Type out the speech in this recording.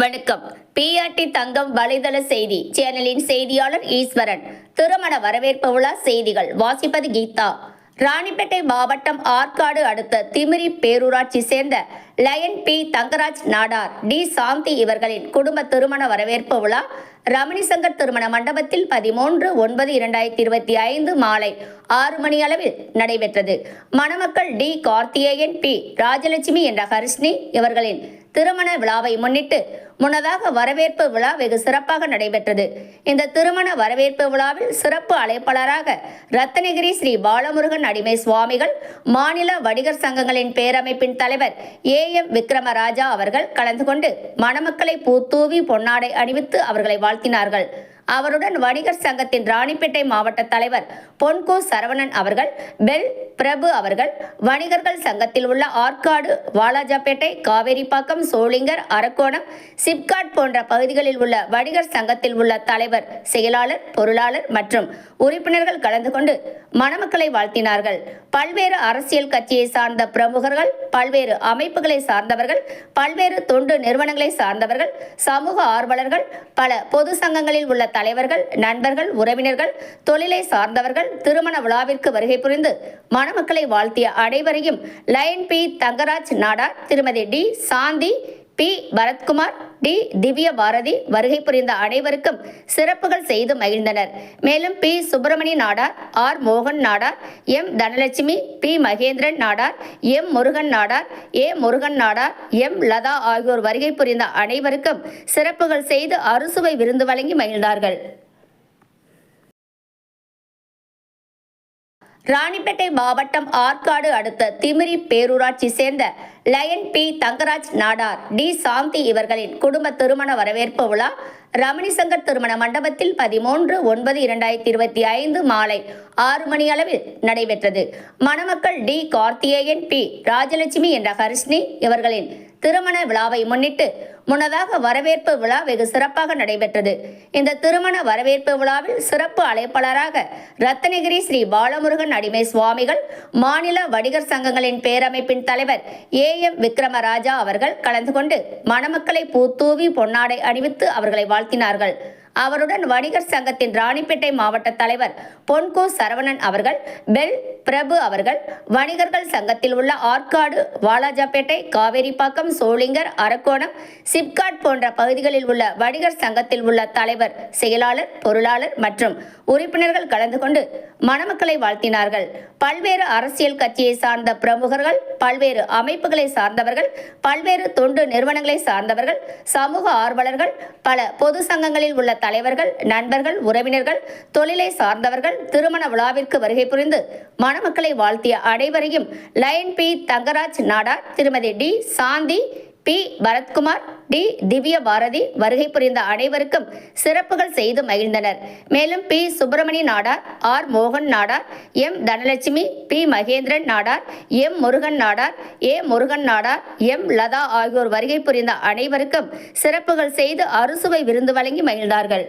வணக்கம். பிஆர்டி தங்கம் வலைதள செய்தி. சேனலின் செய்தியாளர் ஈஸ்வரன். திருமண வரவேற்பு விழா செய்திகள். வாசிப்பது கீதா. ராணிப்பேட்டை மாவட்டம் ஆற்காடு அடுத்த திமிரி பேரூராட்சி சேர்ந்த lion P. Thangaraj Nadar T. Shanthi இவர்களின் குடும்ப திருமண வரவேற்பு விழா ரமணி சங்கர் திருமண மண்டபத்தில் பதிமூன்று ஒன்பது இரண்டாயிரத்தி இருபத்தி ஐந்து மாலை ஆறு மணி அளவில் நடைபெற்றது. மணமக்கள் டி. கார்த்திகேயன் பி. ராஜலட்சுமி என்ற ஹரிஷ்ணி இவர்களின் திருமண விழாவை முன்னிட்டு முன்னதாக வரவேற்பு விழா வெகு சிறப்பாக நடைபெற்றது. இந்த திருமண வரவேற்பு விழாவில் சிறப்பு அழைப்பாளராக ரத்தனகிரி ஸ்ரீ பாலமுருகன் அடிமை சுவாமிகள் மாநில வணிகர் சங்கங்களின் பேரமைப்பின் தலைவர் ஏ எம் விக்ரமராஜா அவர்கள் கலந்து கொண்டு மணமக்களை பூத்தூவி பொன்னாடை அணிவித்து அவர்களை வாழ்த்தினார்கள். அவருடன் வணிகர் சங்கத்தின் ராணிப்பேட்டை மாவட்ட தலைவர் பொன்கோ சரவணன் அவர்கள் பெல் பிரபு அவர்கள் வணிகர்கள் சங்கத்தில் உள்ள ஆற்காடு வாலாஜாப்பேட்டை காவேரிப்பாக்கம் சோளிங்கர் அரக்கோணம் சிப்காட் போன்ற பகுதிகளில் உள்ள வணிகர் சங்கத்தில் உள்ள தலைவர் செயலாளர் பொருளாளர் மற்றும் உறுப்பினர்கள் கலந்து கொண்டு மணமக்களை வாழ்த்தினார்கள். பல்வேறு அரசியல் கட்சியை சார்ந்த பிரமுகர்கள் பல்வேறு அமைப்புகளை சார்ந்தவர்கள் பல்வேறு தொண்டு நிறுவனங்களை சார்ந்தவர்கள் சமூக ஆர்வலர்கள் பல பொது சங்கங்களில் உள்ள தலைவர்கள் நண்பர்கள் உறவினர்கள் தொழிலை சார்ந்தவர்கள் திருமண விழாவிற்கு வருகை புரிந்து மணமக்களை வாழ்த்திய அனைவரையும் லயன் பி தங்கராஜ் நாடார் திருமதி T Shanthi P. Bharathkumar T. Divya Bharathi வருகை புரிந்த அனைவருக்கும் சிறப்புகள் செய்து மகிழ்ந்தனர். மேலும் பி. சுப்பிரமணி நாடார் ஆர். மோகன் Nadar M. Dhanalakshmi P. Mahendran Nadar M. Murugan Nadar A. Murugan Nadar M. Latha ஆகியோர் வருகை புரிந்த அனைவருக்கும் சிறப்புகள் செய்து அறுசுவை விருந்து வழங்கி மகிழ்ந்தார்கள். ராணிப்பேட்டை மாவட்டம் ஆற்காடு அடுத்த திமிரி பேரூராட்சி சேர்ந்த lion P. Thangaraj Nadar T. Shanthi இவர்களின் குடும்ப திருமண வரவேற்பு விழா ரமணி சங்கர் திருமண மண்டபத்தில் பதிமூன்று ஒன்பது இரண்டாயிரத்தி இருபத்தி ஐந்து மாலை ஆறு மணி அளவில் நடைபெற்றது. மணமக்கள் டி. கார்த்திகேயன் பி. ராஜலட்சுமி என்ற ஹரிஷ்ணி இவர்களின் திருமண விழாவை முன்னிட்டு முன்னதாக வரவேற்பு விழா வெகு சிறப்பாக நடைபெற்றது. இந்த திருமண வரவேற்பு விழாவில் சிறப்பு அழைப்பாளராக ரத்னகிரி ஸ்ரீ பாலமுருகன் அடிமை சுவாமிகள் மாநில வணிகர் சங்கங்களின் பேரமைப்பின் தலைவர் ஏ எம் விக்ரமராஜா அவர்கள் கலந்து கொண்டு மணமக்களை பூத்தூவி பொன்னாடை அணிவித்து அவர்களை வாழ்த்தினார்கள். அவருடன் வணிகர் சங்கத்தின் ராணிப்பேட்டை மாவட்ட தலைவர் பொன்கோ சரவணன் அவர்கள் பெல் பிரபு அவர்கள் வணிகர்கள் சங்கத்தில் உள்ள ஆற்காடு வாலாஜாப்பேட்டை காவேரிப்பாக்கம் சோளிங்கர் அரக்கோணம் சிப்காட் போன்ற பகுதிகளில் உள்ள வணிகர் சங்கத்தில் உள்ள தலைவர் செயலாளர் பொருளாளர் மற்றும் உறுப்பினர்கள் கலந்து கொண்டு மணமக்களை வாழ்த்தினார்கள். பல்வேறு அரசியல் கட்சியை சார்ந்த பிரமுகர்கள் பல்வேறு அமைப்புகளை சார்ந்தவர்கள் பல்வேறு தொண்டு நிறுவனங்களை சார்ந்தவர்கள் சமூக ஆர்வலர்கள் பல பொது சங்கங்களில் உள்ள தலைவர்கள் நண்பர்கள் உறவினர்கள் தொழிலை சார்ந்தவர்கள் திருமண விழாவிற்கு வருகை புரிந்து மணமக்களை வாழ்த்திய அனைவரையும் லயன் பி தங்கராஜ் நாடார் திருமதி T Shanthi P Bharathkumar T Divya Bharathi வருகை புரிந்த அனைவருக்கும் சிறப்புகள் செய்து மகிழ்ந்தனர். மேலும் பி. சுப்பிரமணி நாடார் ஆர். மோகன் Nadar M. Dhanalakshmi P. Mahendran Nadar M. Murugan Nadar A. Murugan Nadar M. Latha ஆகியோர் வருகை புரிந்த அனைவருக்கும் சிறப்புகள் செய்து அறுசுவை விருந்து வழங்கி மகிழ்ந்தார்கள்.